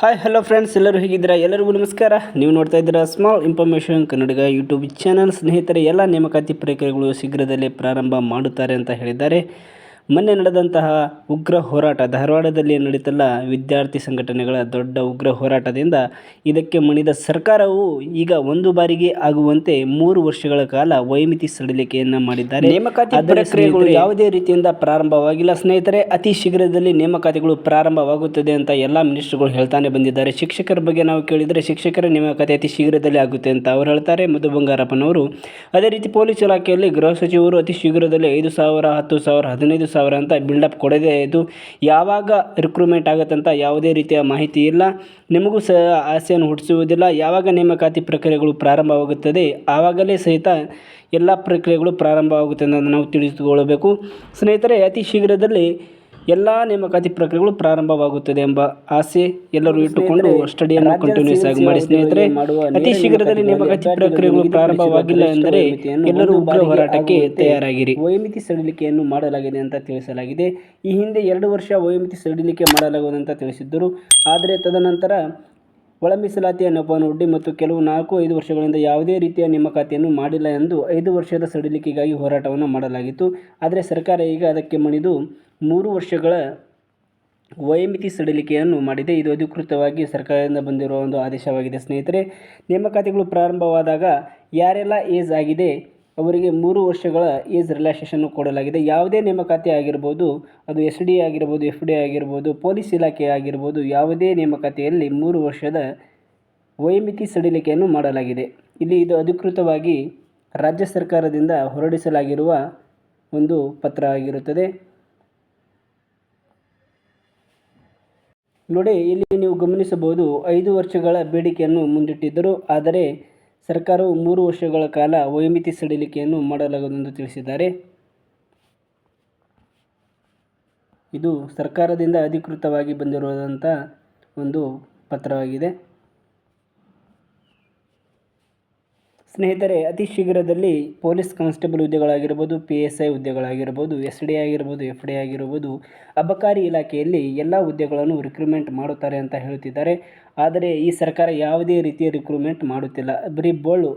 Hi hello friends ಎಲ್ಲರೂ ಹೇಗಿದ್ದೀರಾ? ಎಲ್ಲರಿಗೂ ನಮಸ್ಕಾರ. ನೀವು ನೋಡ್ತಾ ಇದ್ದೀರಾ small information Kannadiga YouTube channel ಸ್ನೇಹಿತರೆ, ಎಲ್ಲ ನೇಮಕಾತಿ ಪ್ರಕ್ರಿಯೆಗಳು ಶೀಘ್ರದಲ್ಲೇ ಪ್ರಾರಂಭ ಮಾಡುತ್ತಾರೆ ಅಂತ ಹೇಳಿದ್ದಾರೆ. ಮೊನ್ನೆ ನಡೆದಂತಹ ಉಗ್ರ ಹೋರಾಟ ಧಾರವಾಡದಲ್ಲಿ ನಡೀತಲ್ಲ ವಿದ್ಯಾರ್ಥಿ ಸಂಘಟನೆಗಳ ದೊಡ್ಡ ಉಗ್ರ ಹೋರಾಟದಿಂದ ಇದಕ್ಕೆ ಮಣಿದ ಸರ್ಕಾರವು ಈಗ ಒಂದು ಬಾರಿಗೆ ಆಗುವಂತೆ ಮೂರು ವರ್ಷಗಳ ಕಾಲ ವೈಮಿತಿ ಸಡಿಲಿಕೆಯನ್ನು ಮಾಡಿದ್ದಾರೆ. ನೇಮಕಾತಿ ಪ್ರಕ್ರಿಯೆಗಳು ಯಾವುದೇ ರೀತಿಯಿಂದ ಪ್ರಾರಂಭವಾಗಿಲ್ಲ. ಸ್ನೇಹಿತರೆ ಅತಿ ಶೀಘ್ರದಲ್ಲಿ ನೇಮಕಾತಿಗಳು ಪ್ರಾರಂಭವಾಗುತ್ತದೆ ಅಂತ ಎಲ್ಲ ಮಿನಿಸ್ಟರ್ಗಳು ಹೇಳ್ತಾನೆ ಬಂದಿದ್ದಾರೆ. ಶಿಕ್ಷಕರ ಬಗ್ಗೆ ನಾವು ಕೇಳಿದರೆ ಶಿಕ್ಷಕರ ನೇಮಕಾತಿ ಅತಿ ಶೀಘ್ರದಲ್ಲಿ ಆಗುತ್ತೆ ಅಂತ ಅವರು ಹೇಳ್ತಾರೆ. ಮಧು ಬಂಗಾರಪ್ಪನವರು ಅದೇ ರೀತಿ ಪೊಲೀಸ್ ಇಲಾಖೆಯಲ್ಲಿ ಗೃಹ ಸಚಿವರು ಅತಿ ಶೀಘ್ರದಲ್ಲಿ ಐದು ಸಾವಿರ ಹತ್ತು ಸಾವಿರ ಹದಿನೈದು ಸಾವಿರ ಅಂತ ಬಿಲ್ಡಪ್ ಕೊಡದೇ ಇದು ಯಾವಾಗ ರಿಕ್ರೂಟ್ಮೆಂಟ್ ಆಗುತ್ತಂತ ಯಾವುದೇ ರೀತಿಯ ಮಾಹಿತಿ ಇಲ್ಲ. ನಿಮಗೂ ಸಹ ಆಸೆಯನ್ನು ಹುಟ್ಟಿಸುವುದಿಲ್ಲ. ಯಾವಾಗ ನೇಮಕಾತಿ ಪ್ರಕ್ರಿಯೆಗಳು ಪ್ರಾರಂಭವಾಗುತ್ತದೆ, ಆವಾಗಲೇ ಸಹಿತ ಎಲ್ಲ ಪ್ರಕ್ರಿಯೆಗಳು ಪ್ರಾರಂಭವಾಗುತ್ತದೆ ಅಂತ ನಾವು ತಿಳಿದುಕೊಳ್ಳಬೇಕು. ಸ್ನೇಹಿತರೆ, ಅತಿ ಶೀಘ್ರದಲ್ಲಿ ಎಲ್ಲ ನೇಮಕಾತಿ ಪ್ರಕ್ರಿಯೆಗಳು ಪ್ರಾರಂಭವಾಗುತ್ತದೆ ಎಂಬ ಆಸೆ ಎಲ್ಲರೂ ಇಟ್ಟುಕೊಂಡು ಸ್ಟಡಿಯನ್ನು ಕಂಟಿನ್ಯೂಸ್ ಆಗಿ ಮಾಡಿ. ಸ್ನೇಹಿತರೆ ಅತಿ ಶೀಘ್ರದಲ್ಲಿ ನೇಮಕಾತಿ ಪ್ರಕ್ರಿಯೆಗಳು ಪ್ರಾರಂಭವಾಗಿಲ್ಲ ಎಂದರೆ ಎಲ್ಲರೂ ಉಗ್ರ ಹೋರಾಟಕ್ಕೆ ತಯಾರಾಗಿರಿ. ವಯೋಮಿತಿ ಸಡಿಲಿಕೆಯನ್ನು ಮಾಡಲಾಗಿದೆ ಅಂತ ತಿಳಿಸಲಾಗಿದೆ. ಈ ಹಿಂದೆ ಎರಡು ವರ್ಷ ವಯೋಮಿತಿ ಸಡಿಲಿಕೆ ಮಾಡಲಾಗುವುದು ಅಂತ ತಿಳಿಸಿದ್ದರು. ಆದರೆ ತದನಂತರ ಒಳ ಮೀಸಲಾತಿಯ ಒಡ್ಡಿ ಮತ್ತು ಕೆಲವು ನಾಲ್ಕು, ಐದು ವರ್ಷಗಳಿಂದ ಯಾವುದೇ ರೀತಿಯ ನೇಮಕಾತಿಯನ್ನು ಮಾಡಿಲ್ಲ ಎಂದು ಐದು ವರ್ಷದ ಸಡಿಲಿಕೆಗಾಗಿ ಹೋರಾಟವನ್ನು ಮಾಡಲಾಗಿತ್ತು. ಆದರೆ ಸರ್ಕಾರ ಈಗ ಅದಕ್ಕೆ ಮಣಿದು ಮೂರು ವರ್ಷಗಳ ವಯೋಮಿತಿ ಸಡಿಲಿಕೆಯನ್ನು ಮಾಡಿದೆ. ಇದು ಅಧಿಕೃತವಾಗಿ ಸರ್ಕಾರದಿಂದ ಬಂದಿರುವ ಒಂದು ಆದೇಶವಾಗಿದೆ. ಸ್ನೇಹಿತರೆ, ನೇಮಕಾತಿಗಳು ಪ್ರಾರಂಭವಾದಾಗ ಯಾರೆಲ್ಲ ಏಜ್ ಆಗಿದೆ ಅವರಿಗೆ ಮೂರು ವರ್ಷಗಳ ಏಜ್ ರಿಲ್ಯಾಕ್ಸೇಷನ್ನು ಕೊಡಲಾಗಿದೆ. ಯಾವುದೇ ನೇಮಕಾತಿ ಆಗಿರ್ಬೋದು, ಅದು ಎಸ್ ಡಿ ಆಗಿರ್ಬೋದು, ಎಫ್ ಡಿ ಆಗಿರ್ಬೋದು, ಪೊಲೀಸ್ ಇಲಾಖೆ ಆಗಿರ್ಬೋದು, ಯಾವುದೇ ನೇಮಕಾತಿಯಲ್ಲಿ ಮೂರು ವರ್ಷದ ವಯೋಮಿತಿ ಸಡಿಲಿಕೆಯನ್ನು ಮಾಡಲಾಗಿದೆ. ಇಲ್ಲಿ ಇದು ಅಧಿಕೃತವಾಗಿ ರಾಜ್ಯ ಸರ್ಕಾರದಿಂದ ಹೊರಡಿಸಲಾಗಿರುವ ಒಂದು ಪತ್ರ ಆಗಿರುತ್ತದೆ. ನೋಡಿ, ಇಲ್ಲಿ ನೀವು ಗಮನಿಸಬಹುದು, ಐದು ವರ್ಷಗಳ ಬೇಡಿಕೆಯನ್ನು ಮುಂದಿಟ್ಟಿದ್ದರು. ಆದರೆ ಸರ್ಕಾರವು ಮೂರು ವರ್ಷಗಳ ಕಾಲ ವಯೋಮಿತಿ ಸಡಿಲಿಕೆಯನ್ನು ಮಾಡಲಾಗುವುದೆಂದು ತಿಳಿಸಿದ್ದಾರೆ. ಇದು ಸರ್ಕಾರದಿಂದ ಅಧಿಕೃತವಾಗಿ ಬಂದಿರುವಂಥ ಒಂದು ಪತ್ರವಾಗಿದೆ. ಸ್ನೇಹಿತರೆ, ಅತಿ ಶೀಘ್ರದಲ್ಲಿ ಪೊಲೀಸ್ ಕಾನ್ಸ್ಟೇಬಲ್ ಹುದ್ದೆಗಳಾಗಿರ್ಬೋದು, ಪಿ ಎಸ್ ಐ ಹುದ್ದೆಗಳಾಗಿರ್ಬೋದು, ಎಸ್ ಡಿ ಆಗಿರ್ಬೋದು, ಎಫ್ ಡಿ ಆಗಿರ್ಬೋದು, ಅಬಕಾರಿ ಇಲಾಖೆಯಲ್ಲಿ ಎಲ್ಲ ಹುದ್ದೆಗಳನ್ನು ರಿಕ್ರೂಟ್ಮೆಂಟ್ ಮಾಡುತ್ತಾರೆ ಅಂತ ಹೇಳುತ್ತಿದ್ದಾರೆ ಆದರೆ ಈ ಸರ್ಕಾರ ಯಾವುದೇ ರೀತಿಯ ರಿಕ್ರೂಟ್ಮೆಂಟ್ ಮಾಡುತ್ತಿಲ್ಲ. ಬರೀ ಬೋಳು,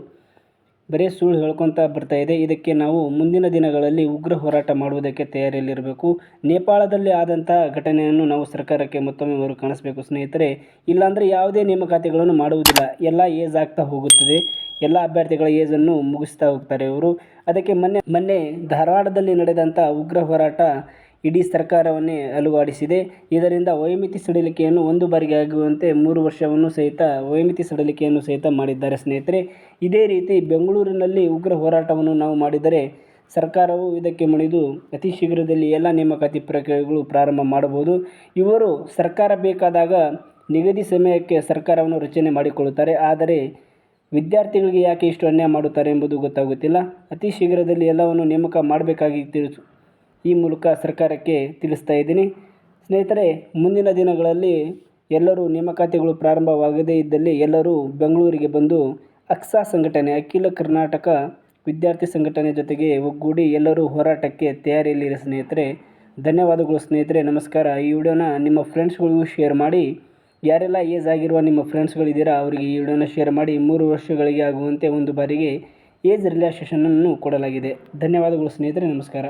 ಬರೀ ಸುಳ್ಳು ಹೇಳ್ಕೊತಾ ಬರ್ತಾ ಇದೆ. ಇದಕ್ಕೆ ನಾವು ಮುಂದಿನ ದಿನಗಳಲ್ಲಿ ಉಗ್ರ ಹೋರಾಟ ಮಾಡುವುದಕ್ಕೆ ತಯಾರಿಯಲ್ಲಿರಬೇಕು. ನೇಪಾಳದಲ್ಲಿ ಆದಂಥ ಘಟನೆಯನ್ನು ನಾವು ಸರ್ಕಾರಕ್ಕೆ ಮತ್ತೊಮ್ಮೆ ಅವರು ಕಾಣಿಸ್ಬೇಕು ಸ್ನೇಹಿತರೆ. ಇಲ್ಲಾಂದರೆ ಯಾವುದೇ ನೇಮಕಾತಿಗಳನ್ನು ಮಾಡುವುದಿಲ್ಲ. ಎಲ್ಲ ಏಜ್ ಆಗ್ತಾ ಹೋಗುತ್ತದೆ. ಎಲ್ಲ ಅಭ್ಯರ್ಥಿಗಳ ಏಜನ್ನು ಮುಗಿಸ್ತಾ ಹೋಗ್ತಾರೆ ಇವರು. ಅದಕ್ಕೆ ಮೊನ್ನೆ ಮೊನ್ನೆ ಧಾರವಾಡದಲ್ಲಿ ನಡೆದಂಥ ಉಗ್ರ ಹೋರಾಟ ಇಡೀ ಸರ್ಕಾರವನ್ನೇ ಅಲುಗಾಡಿಸಿದೆ. ಇದರಿಂದ ವಯೋಮಿತಿ ಸಡಿಲಿಕೆಯನ್ನು ಒಂದು ಬಾರಿಗೆ ಆಗುವಂತೆ ಮೂರು ವರ್ಷವನ್ನು ಸಹಿತ ವಯೋಮಿತಿ ಸಡಿಲಿಕೆಯನ್ನು ಸಹಿತ ಮಾಡಿದ್ದಾರೆ ಸ್ನೇಹಿತರೆ. ಇದೇ ರೀತಿ ಬೆಂಗಳೂರಿನಲ್ಲಿ ಉಗ್ರ ಹೋರಾಟವನ್ನು ನಾವು ಮಾಡಿದರೆ ಸರ್ಕಾರವು ಇದಕ್ಕೆ ಮಣಿದು ಅತಿ ಶೀಘ್ರದಲ್ಲಿ ಎಲ್ಲ ನೇಮಕಾತಿ ಪ್ರಕ್ರಿಯೆಗಳು ಪ್ರಾರಂಭ ಮಾಡಬಹುದು. ಇವರು ಸರ್ಕಾರ ಬೇಕಾದಾಗ ನಿಗದಿ ಸಮಯಕ್ಕೆ ಸರ್ಕಾರವನ್ನು ರಚನೆ ಮಾಡಿಕೊಳ್ಳುತ್ತಾರೆ. ಆದರೆ ವಿದ್ಯಾರ್ಥಿಗಳಿಗೆ ಯಾಕೆ ಇಷ್ಟು ಅನ್ಯಾಯ ಮಾಡುತ್ತಾರೆ ಎಂಬುದು ಗೊತ್ತಾಗುತ್ತಿಲ್ಲ. ಅತಿ ಶೀಘ್ರದಲ್ಲಿ ಎಲ್ಲವನ್ನು ನೇಮಕ ಮಾಡಬೇಕಾಗಿ ತಿಳಿಸು, ಈ ಮೂಲಕ ಸರ್ಕಾರಕ್ಕೆ ತಿಳಿಸ್ತಾ ಇದ್ದೀನಿ. ಸ್ನೇಹಿತರೆ, ಮುಂದಿನ ದಿನಗಳಲ್ಲಿ ಎಲ್ಲರೂ ನೇಮಕಾತಿಗಳು ಪ್ರಾರಂಭವಾಗದೇ ಇದ್ದಲ್ಲಿ ಎಲ್ಲರೂ ಬೆಂಗಳೂರಿಗೆ ಬಂದು ಅಕ್ಸಾ ಸಂಘಟನೆ, ಅಖಿಲ ಕರ್ನಾಟಕ ವಿದ್ಯಾರ್ಥಿ ಸಂಘಟನೆ ಜೊತೆಗೆ ಒಗ್ಗೂಡಿ ಎಲ್ಲರೂ ಹೋರಾಟಕ್ಕೆ ತಯಾರಿಯಲ್ಲಿರಿ ಸ್ನೇಹಿತರೆ. ಧನ್ಯವಾದಗಳು ಸ್ನೇಹಿತರೆ, ನಮಸ್ಕಾರ. ಈ ವಿಡಿಯೋನ ನಿಮ್ಮ ಫ್ರೆಂಡ್ಸ್ಗಳಿಗೂ ಶೇರ್ ಮಾಡಿ. ಯಾರೆಲ್ಲ ಏಜ್ ಆಗಿರುವ ನಿಮ್ಮ ಫ್ರೆಂಡ್ಸ್ಗಳಿದ್ದೀರಾ ಅವರಿಗೆ ಈ ವಿಡಿಯೋನ ಶೇರ್ ಮಾಡಿ ಮೂರು ವರ್ಷಗಳಿಗೆ ಆಗುವಂತೆ ಒಂದು ಬಾರಿಗೆ ಏಜ್ ರಿಲ್ಯಾಕ್ಸೇಷನನ್ನು ಕೊಡಲಾಗಿದೆ. ಧನ್ಯವಾದಗಳು ಸ್ನೇಹಿತರೆ, ನಮಸ್ಕಾರ.